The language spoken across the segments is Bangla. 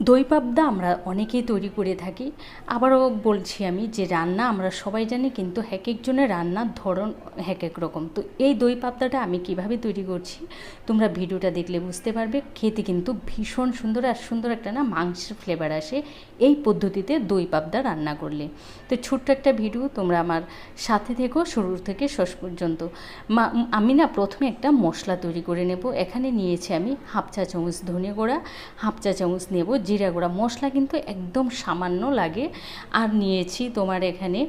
দই পাবদা আমরা অনেকেই তৈরি করে থাকি। আবারও বলছি আমি যে রান্না আমরা সবাই জানি, কিন্তু এক একজনের রান্নার ধরন এক এক রকম। তো এই দই পাবদাটা আমি কীভাবে তৈরি করছি, তোমরা ভিডিওটা দেখলে বুঝতে পারবে। খেতে কিন্তু ভীষণ সুন্দর আর সুন্দর একটা না মাংসের ফ্লেভার আসে এই পদ্ধতিতে দই পাবদা রান্না করলে। তো ছোট্ট একটা ভিডিও, তোমরা আমার সাথে থেকো শুরু থেকে শেষ পর্যন্ত। আমি না প্রথমে একটা মশলা তৈরি করে নেব। এখানে নিয়েছি আমি হাফ চা চামচ ধনে গুঁড়া, হাফ চা চামচ নেব জিরা গুঁড়া। মশলা কিন্তু একদম সামান্য লাগে। আর নিয়েছি তোমার এখানে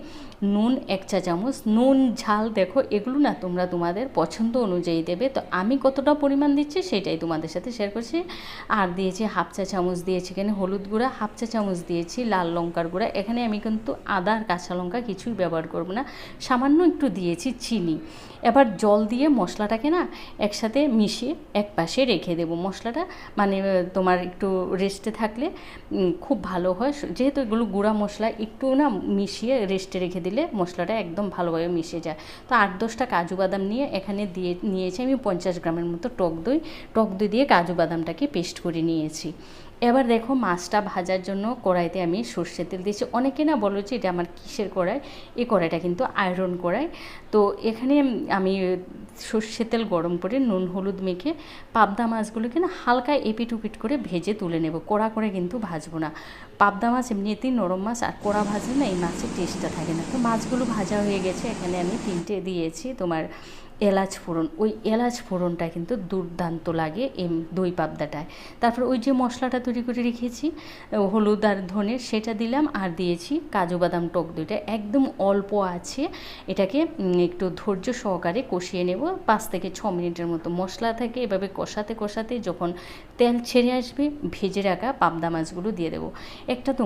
নুন এক চা চামচ। নুন, ঝাল দেখো, এগুলো না তোমরা তোমাদের পছন্দ অনুযায়ী দেবে। তো আমি কতটা পরিমাণ দিচ্ছি সেটাই তোমাদের সাথে শেয়ার করছি। আর দিয়েছি হাফ চা চামচ, দিয়েছি এখানে হলুদ গুঁড়া, হাফ চা চামচ দিয়েছি লাল লঙ্কার গুঁড়া। এখানে আমি কিন্তু আদা আর কাঁচা লঙ্কা কিছুই ব্যবহার করব না। সামান্য একটু দিয়েছি চিনি। এবার জল দিয়ে মশলাটাকে না একসাথে মিশিয়ে এক পাশে রেখে দেবো মশলাটা। মানে তোমার একটু রেস্টে থাকলে খুব ভালো হয়। যেহেতু এগুলো গুঁড়া মশলা, একটু না মিশিয়ে রেস্টে রেখে দিলে মশলাটা একদম ভালোভাবে মিশে যায়। তো আট দশটা কাজু বাদাম নিয়ে এখানে দিয়ে, নিয়েছি আমি পঞ্চাশ গ্রামের মতো টক দই। টক দই দিয়ে কাজু বাদামটাকে পেস্ট করে নিয়েছি। এবার দেখো মাছটা ভাজার জন্য কড়াইতে আমি সর্ষের তেল দিয়েছি। অনেকে না বলো যে এটা আমার কিসের কড়াই? এই কড়াইটা কিন্তু আয়রন কড়াই। তো এখানে আমি সর্ষের তেল গরম করে নুন, হলুদ মেখে পাবদা মাছগুলোকে না হালকা এপিট উপিট করে ভেজে তুলে নেব। কড়া করে কিন্তু ভাজবো না। পাবদা মাছ এমনিতেই নরম মাছ আর কড়া ভাজলে না এই মাছের টেস্টটা থাকে না। তো মাছগুলো ভাজা হয়ে গেছে। এখানে আমি তিনটে দিয়েছি তোমার এলাচ ফোড়ন, ওই এলাচ ফোড়নটা কিন্তু দুর্দান্ত লাগে এই দই পাবদাটায়। তারপর ওই যে মশলাটা তৈরি করে রেখেছি হলুদ আর ধনের সেটা দিলাম আর দিয়েছি কাজু বাদাম টক দইটা। একদম অল্প আছে, এটাকে একটু ধৈর্য সহকারে কষিয়ে নেব। পাঁচ থেকে ছ মিনিটের মতো মশলা থাকে, এভাবে কষাতে কষাতে যখন তেল ছেড়ে আসবে, ভেজে রাখা পাবদা মাছগুলো দিয়ে দেবো। একটা তো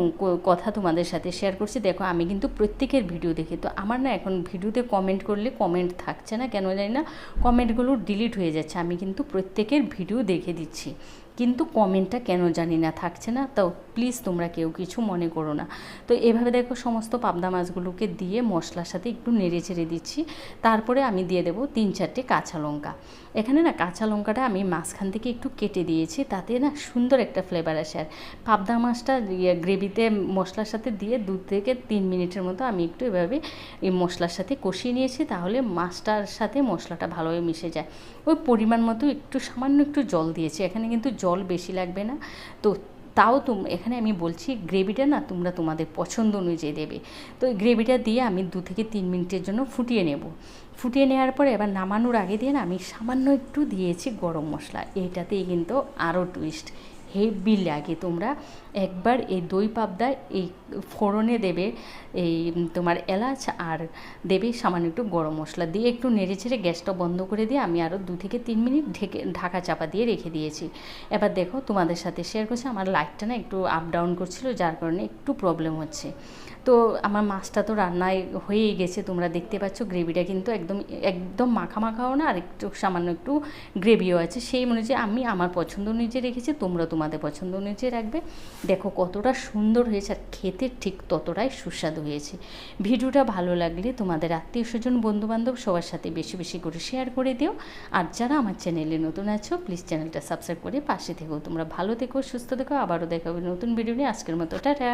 কথা তোমাদের সাথে শেয়ার করছি, দেখো আমি কিন্তু প্রত্যেকের ভিডিও দেখি, তো আমার না এখন ভিডিওতে কমেন্ট করলে কমেন্ট থাকছে না, কেন জানি না কমেন্টগুলো ডিলিট হয়ে যাচ্ছে। আমি কিন্তু প্রত্যেকের ভিডিও দেখে দিচ্ছি। কিন্তু কমেন্টটা কেন জানি না, থাকছে না? তো প্লিজ তোমরা কেউ কিছু মনে করো না। তো এভাবে দেখো সমস্ত পাবদা মাছগুলোকে দিয়ে মশলার সাথে একটু নেড়ে চেড়ে দিচ্ছি। তারপরে আমি দিয়ে দেবো তিন চারটে কাঁচা লঙ্কা। এখানে না কাঁচা লঙ্কাটা আমি মাঝখান থেকে একটু কেটে দিয়েছি, তাতে না সুন্দর একটা ফ্লেভার আসে। আর পাবদা মাছটা গ্রেভিতে মশলার সাথে দিয়ে দু থেকে তিন মিনিটের মতো আমি একটু এভাবে এই মশলার সাথে কষিয়ে নিয়েছি, তাহলে মাছটার সাথে মশলাটা ভালোভাবে মিশে যায়। ওই পরিমাণ মতো একটু সামান্য একটু জল দিয়েছি। এখানে কিন্তু জল বেশি লাগবে না। তো তাও তুম, এখানে আমি বলছি গ্রেভিটা না তোমরা তোমাদের পছন্দ অনুযায়ী দেবে। তো এই গ্রেভিটা দিয়ে আমি দু থেকে তিন মিনিটের জন্য ফুটিয়ে নেব। ফুটিয়ে নেওয়ার পরে এবার নামানোর আগে দিয়ে না আমি সামান্য একটু দিয়েছি গরম মশলা। এইটাতেই কিন্তু আরও টুইস্ট হেভি লাগে। তোমরা একবার এই দই পাবদা, এই ফোড়নে দেবে, এই তোমার এলাচ আর দেবে সামান্য একটু গরম মশলা দিয়ে একটু নেড়ে ছেড়ে গ্যাসটা বন্ধ করে দিয়ে আমি আরও দু থেকে তিন মিনিট ঢেকে, ঢাকা চাপা দিয়ে রেখে দিয়েছি। এবার দেখো তোমাদের সাথে শেয়ার করছি। আমার লাইটটা না একটু আপ ডাউন করছিল, যার কারণে একটু প্রবলেম হচ্ছে। তো আমার মাছটা তো রান্নায় হয়েই গেছে, তোমরা দেখতে পাচ্ছ গ্রেভিটা কিন্তু একদম একদম মাখা মাখাও না, আর একটু সামান্য একটু গ্রেভিও আছে। সেই অনুযায়ী আমি আমার পছন্দ অনুযায়ী রেখেছি, তোমরা তোমাদের পছন্দ অনুযায়ী রাখবে। দেখো কতটা সুন্দর হয়েছে, আর খেতে ঠিক ততটাই সুস্বাদু হয়েছে। ভিডিওটা ভালো লাগলে তোমাদের আত্মীয় স্বজন, বন্ধুবান্ধব সবার সাথে বেশি বেশি করে শেয়ার করে দিও। আর যারা আমার চ্যানেলে নতুন আছো প্লিজ চ্যানেলটা সাবস্ক্রাইব করে পাশে থেকো। তোমরা ভালো থেকো, সুস্থ থেকো, আবারও দেখাবে নতুন ভিডিও নিয়ে। আজকের মতো, টাটা!